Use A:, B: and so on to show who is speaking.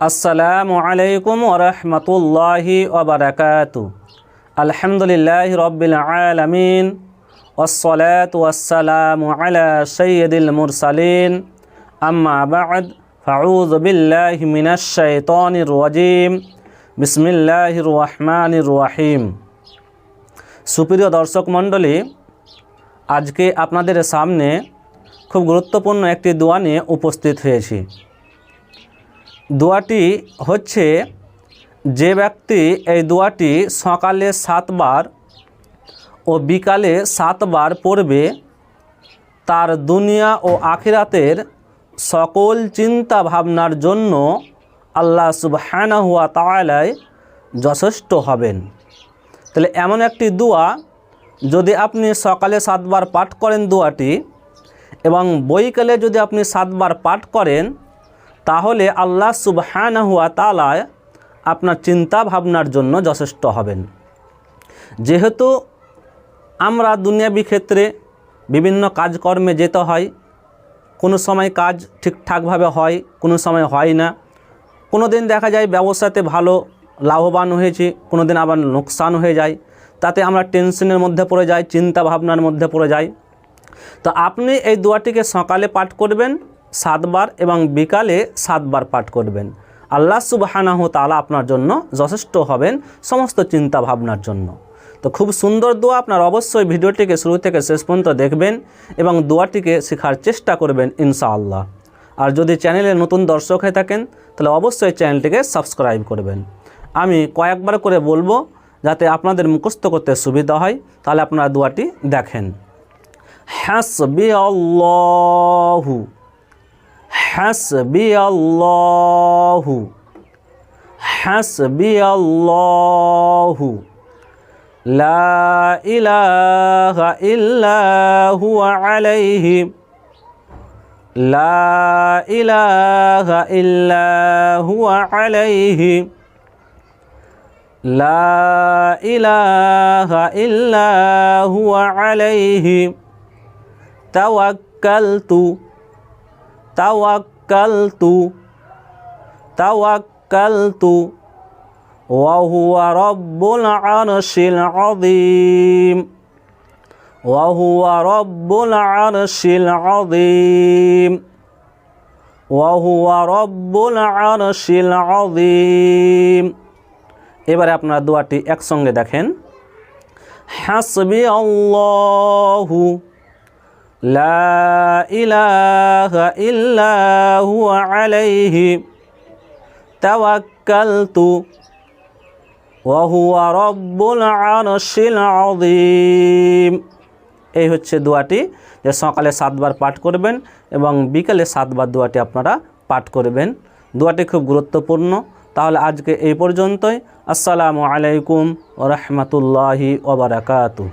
A: আসসালামু আলাইকুম ওরহমতুল্লাহি ওবরাকাতু আলহামদুলিল্লাহ রবিল আলমিন। ওসলাত ওয়াসালাম আলা সৈয়দুল মুরসালিন। আম্মা বাদ। ফাউজ বিল্লাহ মিনাশাইতনির রাজিম। বিসমিল্লাহির রহমানির রহিম। সুপ্রিয় দর্শক মণ্ডলী, আজকে আপনাদের সামনে খুব গুরুত্বপূর্ণ একটি দোয়া নিয়ে উপস্থিত হয়েছি। দোয়াটি হচ্ছে যে ব্যক্তি এই দোয়াটি সকালে সাতবার ও বিকালে সাতবার পড়বে, তার দুনিয়া ও আখিরাতের সকল চিন্তা ভাবনার জন্য আল্লাহ সুবহানা হুয়া তালায় যথেষ্ট হবেন। তাহলে এমন একটি দোয়া, যদি আপনি সকালে সাতবার পাঠ করেন দোয়াটি এবং বইকালে যদি আপনি সাতবার পাঠ করেন তাহলে আল্লাহ সুবহানা হুয়া তালায় আপনার চিন্তা ভাবনার জন্য যথেষ্ট হবেন। যেহেতু আমরা দুনিয়াবি ক্ষেত্রে বিভিন্ন কাজকর্মে যেতে হয়, কোনো সময় কাজ ঠিকঠাকভাবে হয়, কোনো সময় হয় না। কোনো দিন দেখা যায় ব্যবসাতে ভালো, লাভবান হয়েছে, কোনো দিন আবার লোকসান হয়ে যায়। তাতে আমরা টেনশনের মধ্যে পড়ে যাই চিন্তা ভাবনার মধ্যে পড়ে যাই। তো আপনি এই দোয়াটিকে সকালে পাঠ করবেন সাতবার এবং বিকালে সাতবার পাঠ করবেন। আল্লাহ সুবাহানাহ তালা আপনার জন্য যথেষ্ট হবেন সমস্ত চিন্তা ভাবনার জন্য। তো খুব সুন্দর দোয়া, আপনার অবশ্যই ভিডিওটিকে শুরু থেকে শেষ পর্যন্ত দেখবেন এবং দোয়াটিকে শেখার চেষ্টা করবেন ইনশাআল্লাহ। আর যদি চ্যানেলে নতুন দর্শক হয়ে থাকেন, তাহলে অবশ্যই চ্যানেলটিকে সাবস্ক্রাইব করবেন। আমি কয়েকবার করে বলব, যাতে আপনাদের মুখস্থ করতে সুবিধা হয়, তাহলে আপনারা দোয়াটি দেখেন। হাসবি আল্লাহু হাসবি আল্লাহু হাসবি আল্লাহু লা ইলাহা ইল্লা হুয়া আলাইহি লা ইলাহা ইল্লা হুয়া আলাইহি লা ইলাহা ইল্লা হুয়া আলাইহি তাওয়াক্কালতু তাওয়াক্কালতু তাওয়াক্কালতু وهو رب العرش العظيم وهو رب العرش العظيم وهو رب العرش العظيم এবারে আপনারা দোয়াটি একসঙ্গে দেখেন হাসবি আল্লাহু লা ইলাহা ইল্লা হুয়া আলাইহি তাওয়াক্কালতু ওয়াহুয়া রব্বুল আরশিল আযীম। এই হচ্ছে দোয়াটি যে সকালে সাতবার পাঠ করবেন এবং বিকালে সাতবার দোয়াটি আপনারা পাঠ করবেন। দোয়াটি খুব গুরুত্বপূর্ণ। তাহলে আজকে এই পর্যন্তই। আসসালামু আলাইকুম ও রহমতুল্লাহি ওবরাকাতু